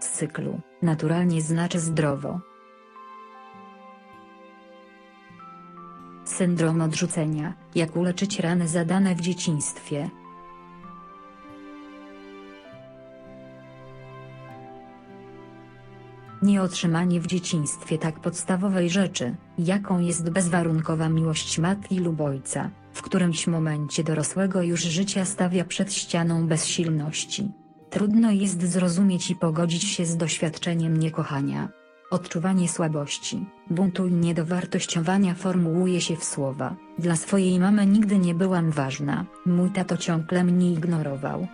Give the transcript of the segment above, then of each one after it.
cyklu, naturalnie znaczy zdrowo. Syndrom odrzucenia, jak uleczyć rany zadane w dzieciństwie. Nieotrzymanie w dzieciństwie tak podstawowej rzeczy, jaką jest bezwarunkowa miłość matki lub ojca, w którymś momencie dorosłego już życia stawia przed ścianą bezsilności. Trudno jest zrozumieć i pogodzić się z doświadczeniem niekochania. Odczuwanie słabości, buntu i niedowartościowania formułuje się w słowa: Dla swojej mamy nigdy nie byłam ważna, mój tato ciągle mnie ignorował.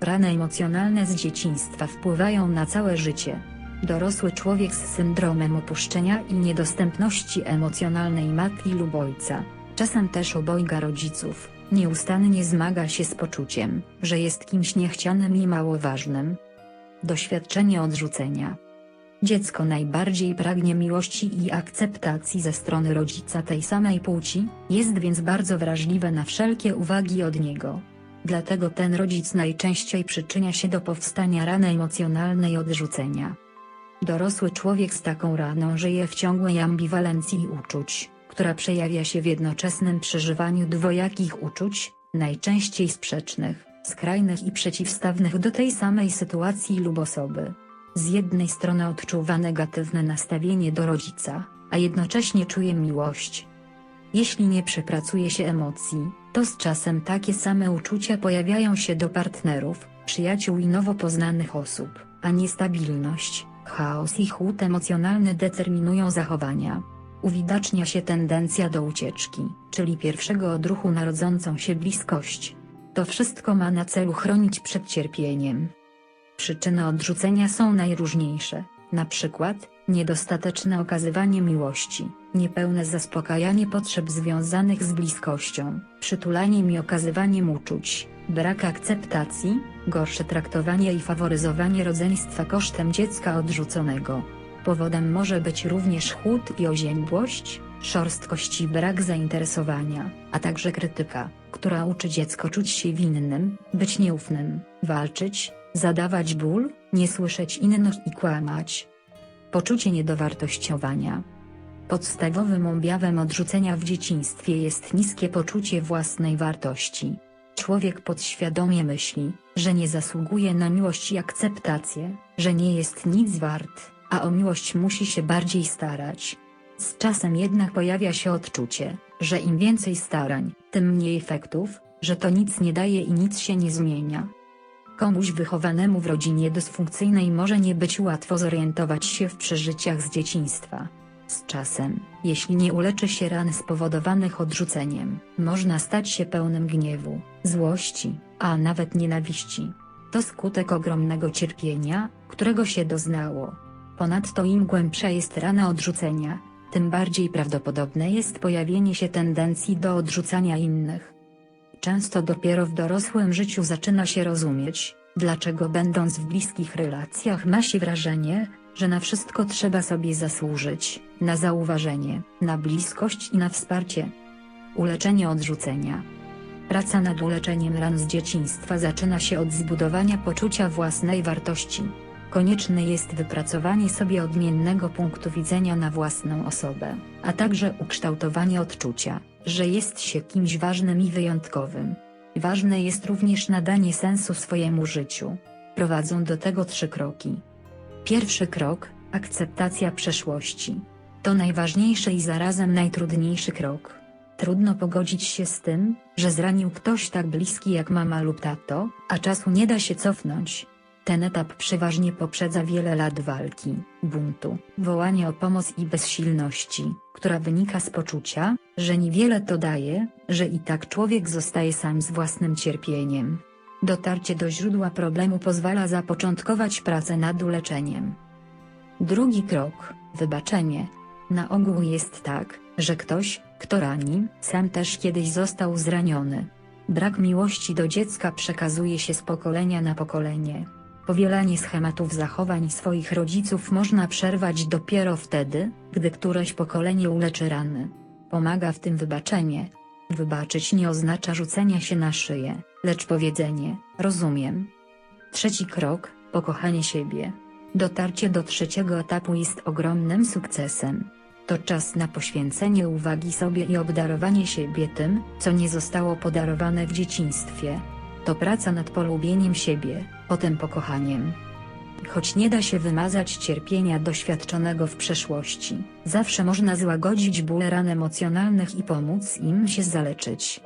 Rany emocjonalne z dzieciństwa wpływają na całe życie. Dorosły człowiek z syndromem opuszczenia i niedostępności emocjonalnej matki lub ojca, czasem też obojga rodziców, nieustannie zmaga się z poczuciem, że jest kimś niechcianym i mało ważnym. Doświadczenie odrzucenia. Dziecko najbardziej pragnie miłości i akceptacji ze strony rodzica tej samej płci, jest więc bardzo wrażliwe na wszelkie uwagi od niego. Dlatego ten rodzic najczęściej przyczynia się do powstania rany emocjonalnej odrzucenia. Dorosły człowiek z taką raną żyje w ciągłej ambiwalencji uczuć, która przejawia się w jednoczesnym przeżywaniu dwojakich uczuć, najczęściej sprzecznych, skrajnych i przeciwstawnych do tej samej sytuacji lub osoby. Z jednej strony odczuwa negatywne nastawienie do rodzica, a jednocześnie czuje miłość. Jeśli nie przepracuje się emocji, to z czasem takie same uczucia pojawiają się do partnerów, przyjaciół i nowo poznanych osób, a niestabilność, chaos i chłód emocjonalny determinują zachowania. Uwidacznia się tendencja do ucieczki, czyli pierwszego odruchu na rodzącą się bliskość. To wszystko ma na celu chronić przed cierpieniem. Przyczyny odrzucenia są najróżniejsze, na przykład, niedostateczne okazywanie miłości, niepełne zaspokajanie potrzeb związanych z bliskością, przytulaniem i okazywaniem uczuć, brak akceptacji, gorsze traktowanie i faworyzowanie rodzeństwa kosztem dziecka odrzuconego. Powodem może być również chłód i oziębłość, szorstkość i brak zainteresowania, a także krytyka, która uczy dziecko czuć się winnym, być nieufnym, walczyć, zadawać ból, nie słyszeć innych i kłamać. Poczucie niedowartościowania. Podstawowym objawem odrzucenia w dzieciństwie jest niskie poczucie własnej wartości. Człowiek podświadomie myśli, że nie zasługuje na miłość i akceptację, że nie jest nic wart, a o miłość musi się bardziej starać. Z czasem jednak pojawia się odczucie, że im więcej starań, tym mniej efektów, że to nic nie daje i nic się nie zmienia. Komuś wychowanemu w rodzinie dysfunkcyjnej może nie być łatwo zorientować się w przeżyciach z dzieciństwa. Z czasem, jeśli nie uleczy się ran spowodowanych odrzuceniem, można stać się pełnym gniewu, złości, a nawet nienawiści. To skutek ogromnego cierpienia, którego się doznało. Ponadto im głębsza jest rana odrzucenia, tym bardziej prawdopodobne jest pojawienie się tendencji do odrzucania innych. Często dopiero w dorosłym życiu zaczyna się rozumieć, dlaczego będąc w bliskich relacjach ma się wrażenie, że na wszystko trzeba sobie zasłużyć, na zauważenie, na bliskość i na wsparcie. Uleczenie odrzucenia. Praca nad uleczeniem ran z dzieciństwa zaczyna się od zbudowania poczucia własnej wartości. Konieczne jest wypracowanie sobie odmiennego punktu widzenia na własną osobę, a także ukształtowanie odczucia, że jest się kimś ważnym i wyjątkowym. Ważne jest również nadanie sensu swojemu życiu. Prowadzą do tego trzy kroki. Pierwszy krok akceptacja przeszłości. To najważniejszy i zarazem najtrudniejszy krok. Trudno pogodzić się z tym, że zranił ktoś tak bliski jak mama lub tato, a czasu nie da się cofnąć. Ten etap przeważnie poprzedza wiele lat walki, buntu, wołania o pomoc i bezsilności, która wynika z poczucia, że niewiele to daje, że i tak człowiek zostaje sam z własnym cierpieniem. Dotarcie do źródła problemu pozwala zapoczątkować pracę nad uleczeniem. Drugi krok wybaczenie. Na ogół jest tak, że ktoś, kto rani, sam też kiedyś został zraniony. Brak miłości do dziecka przekazuje się z pokolenia na pokolenie. Powielanie schematów zachowań swoich rodziców można przerwać dopiero wtedy, gdy któreś pokolenie uleczy rany. Pomaga w tym wybaczenie. Wybaczyć nie oznacza rzucenia się na szyję, lecz powiedzenie, rozumiem. Trzeci krok, pokochanie siebie. Dotarcie do trzeciego etapu jest ogromnym sukcesem. To czas na poświęcenie uwagi sobie i obdarowanie siebie tym, co nie zostało podarowane w dzieciństwie. To praca nad polubieniem siebie, potem pokochaniem. Choć nie da się wymazać cierpienia doświadczonego w przeszłości, zawsze można złagodzić ból ran emocjonalnych i pomóc im się zaleczyć.